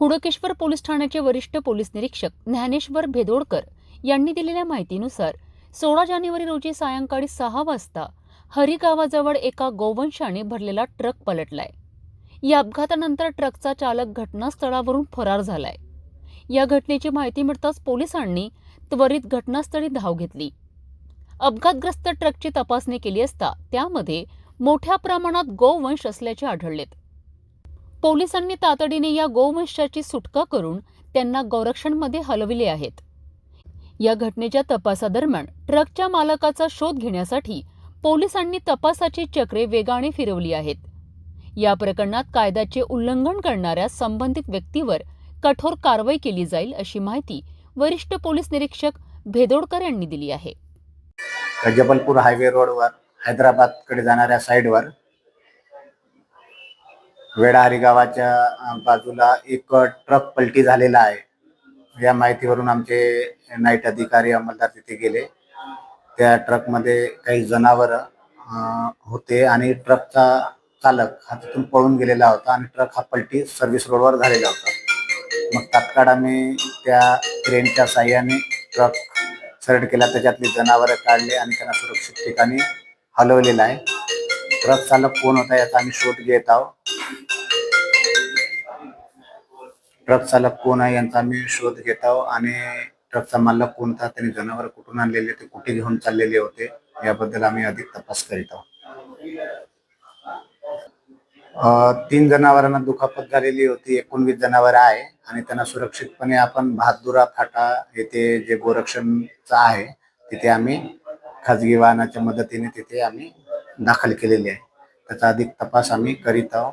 Hudkeshwar police ठाण्याचे वरिष्ठ police निरीक्षक ज्ञानेश्वर भेदोडकर यांनी दिलेल्या माहितीनुसार सोळा जानेवारी रोजी सायंकाळी सहा वाजता हरी गावाजवळ एका गोवंशाने भरलेला ट्रक पलटलाय. या अपघातानंतर ट्रकचा चालक घटनास्थळावरून फरार झालाय. या घटनेची माहिती मिळताच पोलिसांनी त्वरित घटनास्थळी धाव घेतली. अपघातग्रस्त ट्रकची तपासणी केली असता त्यामध्ये मोठ्या प्रमाणात गोवंश असल्याचे आढळलेत. पोलिसांनी तातडीने या गोवंशाची सुटका करून त्यांना गोरक्षणमध्ये हलविले आहेत. या घटनेच्या तपासादरम्यान ट्रकच्या मालकाचा शोध घेण्यासाठी पोलिसांनी तपासाची चक्रे वेगाने फिरवली आहेत. या प्रकरणात कायद्याचे उल्लंघन करणाऱ्या संबंधित व्यक्तीवर कठोर कारवाई केली जाईल अशी माहिती वरिष्ठ पोलीस निरीक्षक भेदोडकर यांनी दिली आहे. जबलपूर हायवे रोडवर हैदराबादकडे जाणाऱ्या साईडवर वेडाहारी गावाच्या बाजूला एक ट्रक पलटी झालेला आहे. या माहितीवरून आमचे नाईट अधिकारी अंमलदार तिथे गेले. त्या ट्रकमध्ये काही जनावर होते आणि ट्रकचा चालक हा तिथून पळून गेलेला होता आणि ट्रक हा पलटी सर्व्हिस रोडवर झालेला होता. मग तात्काळ आम्ही त्या क्रेनच्या साह्याने ट्रक सरळ केला. त्याच्यातली जनावरं काढले आणि त्यांना सुरक्षित ठिकाणी हलवलेला आहे. ट्रक चालक कोण होता याचा आम्ही शोध घेत आहोत. ट्रक चालक कोण आहे यांचा आम्ही शोध घेत आहोत. आणि ट्रकचा मालक कोणता त्यांनी जनावर कुठून आणलेले ते कुठे घेऊन चाललेले होते याबद्दल आम्ही अधिक तपास करीत आहोत. तीन जनावरांना दुखापत झालेली होती एकोणवीस जनावर आहे आणि त्यांना सुरक्षितपणे आपण भातदुरा फाटा येथे जे गोरक्षणचं आहे तिथे आम्ही खाजगी वाहनाच्या मदतीने तिथे आम्ही दाखल केलेले आहे. त्याचा अधिक तपास आम्ही करीत आहोत.